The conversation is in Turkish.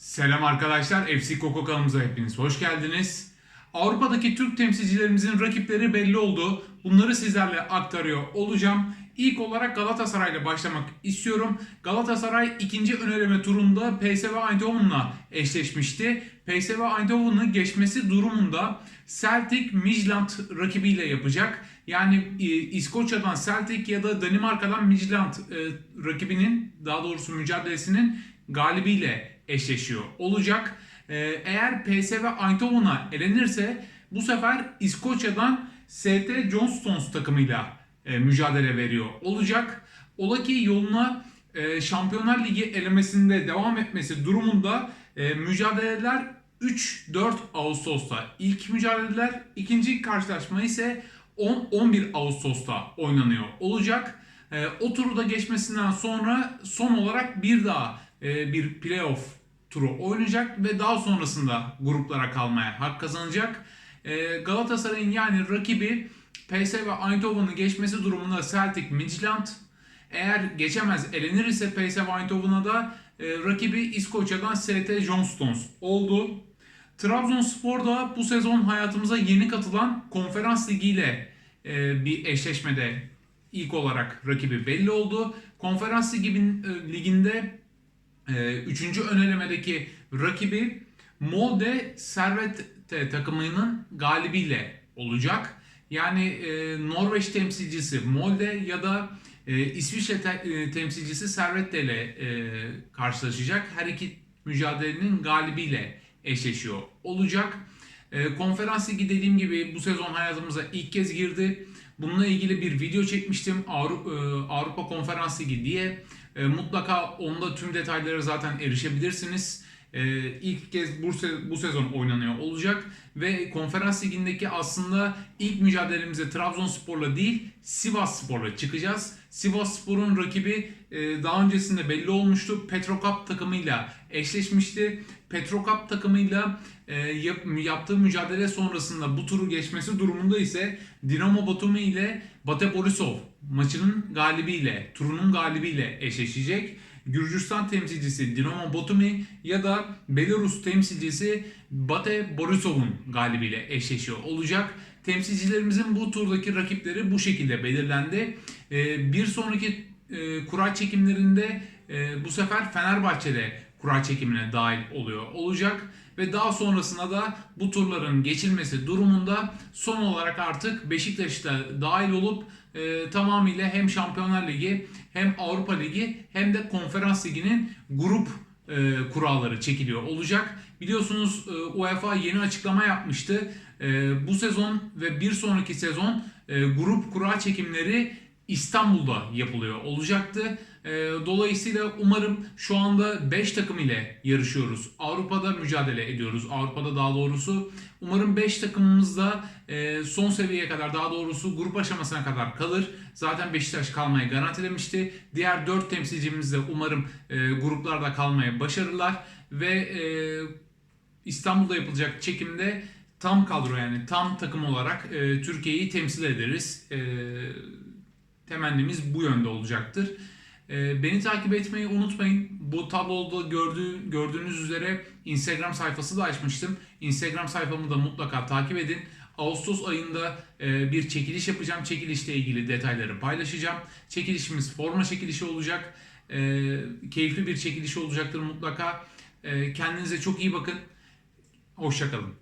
Selam arkadaşlar, FC Koko kanalımıza hepiniz hoş geldiniz. Avrupa'daki Türk temsilcilerimizin rakipleri belli oldu. Bunları sizlerle aktarıyor olacağım. İlk olarak Galatasaray ile başlamak istiyorum. Galatasaray ikinci öneleme turunda PSV Eindhoven'la eşleşmişti. PSV Eindhoven'ı geçmesi durumunda Celtic Midland rakibiyle yapacak. Yani e, İskoçya'dan Celtic ya da Danimarka'dan Midland e, rakibinin daha doğrusu mücadelesinin galibiyle eşleşiyor olacak. Ee, eğer PSV Eindhoven'a elenirse bu sefer İskoçya'dan ST Johnstones takımıyla e, mücadele veriyor olacak. Ola ki yoluna e, Şampiyonlar Ligi elemesinde devam etmesi durumunda e, mücadeleler 3-4 Ağustos'ta ilk mücadeleler, ikinci karşılaşma ise 10-11 Ağustos'ta oynanıyor olacak. E, o turu da geçmesinden sonra son olarak bir daha e, bir playoff turu oynayacak ve daha sonrasında gruplara kalmaya hak kazanacak. E, Galatasaray'ın yani rakibi PSV Eindhoven'ı geçmesi durumunda Celtic Midland. Eğer geçemez elenir ise PSV Eindhoven'a da e, rakibi İskoçya'dan ST Johnstones oldu. Trabzonspor da bu sezon hayatımıza yeni katılan konferans ligiyle e, bir eşleşmede ilk olarak rakibi belli oldu. Konferans ligin, e, liginde 3. ön elemedeki rakibi Molde Servet takımının galibiyle olacak. Yani e, Norveç temsilcisi Molde ya da e, İsviçre te, e, temsilcisi Servette ile e, karşılaşacak. Her iki mücadelenin galibiyle eşleşiyor olacak. E, konferans ligi dediğim gibi bu sezon hayatımıza ilk kez girdi. Bununla ilgili bir video çekmiştim Avrupa, Avrupa Konferans Ligi diye. E, mutlaka onda tüm detaylara zaten erişebilirsiniz. E, ilk kez bu, se- bu sezon oynanıyor olacak ve konferans ligindeki aslında ilk mücadelemize Trabzonspor'la değil Sivasspor'la çıkacağız. Sivasspor'un rakibi e, daha öncesinde belli olmuştu. Petrokap takımıyla eşleşmişti. Petrokap takımıyla e, yap- yaptığı mücadele sonrasında bu turu geçmesi durumunda ise Dinamo Batumi ile Bate Borisov maçının galibiyle, turunun galibiyle eşleşecek. Gürcistan temsilcisi Dinamo Batumi ya da Belarus temsilcisi Bate Borisov'un galibiyle eşleşiyor olacak. Temsilcilerimizin bu turdaki rakipleri bu şekilde belirlendi. Ee, bir sonraki e, kura çekimlerinde e, bu sefer Fenerbahçe'de kura çekimine dahil oluyor olacak ve daha sonrasında da bu turların geçilmesi durumunda son olarak artık Beşiktaş'ta dahil olup e, tamamıyla hem Şampiyonlar Ligi hem Avrupa Ligi hem de Konferans Ligi'nin grup e, kuralları çekiliyor olacak. Biliyorsunuz e, UEFA yeni açıklama yapmıştı. E, bu sezon ve bir sonraki sezon e, grup kura çekimleri İstanbul'da yapılıyor olacaktı. E, dolayısıyla umarım şu anda 5 takım ile yarışıyoruz. Avrupa'da mücadele ediyoruz. Avrupa'da daha doğrusu. Umarım 5 takımımız da e, son seviyeye kadar daha doğrusu grup aşamasına kadar kalır. Zaten Beşiktaş kalmayı garantilemişti. Diğer 4 temsilcimiz de umarım e, gruplarda kalmaya başarırlar. Ve e, İstanbul'da yapılacak çekimde tam kadro yani tam takım olarak Türkiye'yi temsil ederiz. Temennimiz bu yönde olacaktır. E, beni takip etmeyi unutmayın. Bu tabloda gördüğü, gördüğünüz üzere Instagram sayfası da açmıştım. Instagram sayfamı da mutlaka takip edin. Ağustos ayında e, bir çekiliş yapacağım. Çekilişle ilgili detayları paylaşacağım. Çekilişimiz forma çekilişi olacak. E, keyifli bir çekiliş olacaktır mutlaka. E, kendinize çok iyi bakın. Hoşçakalın.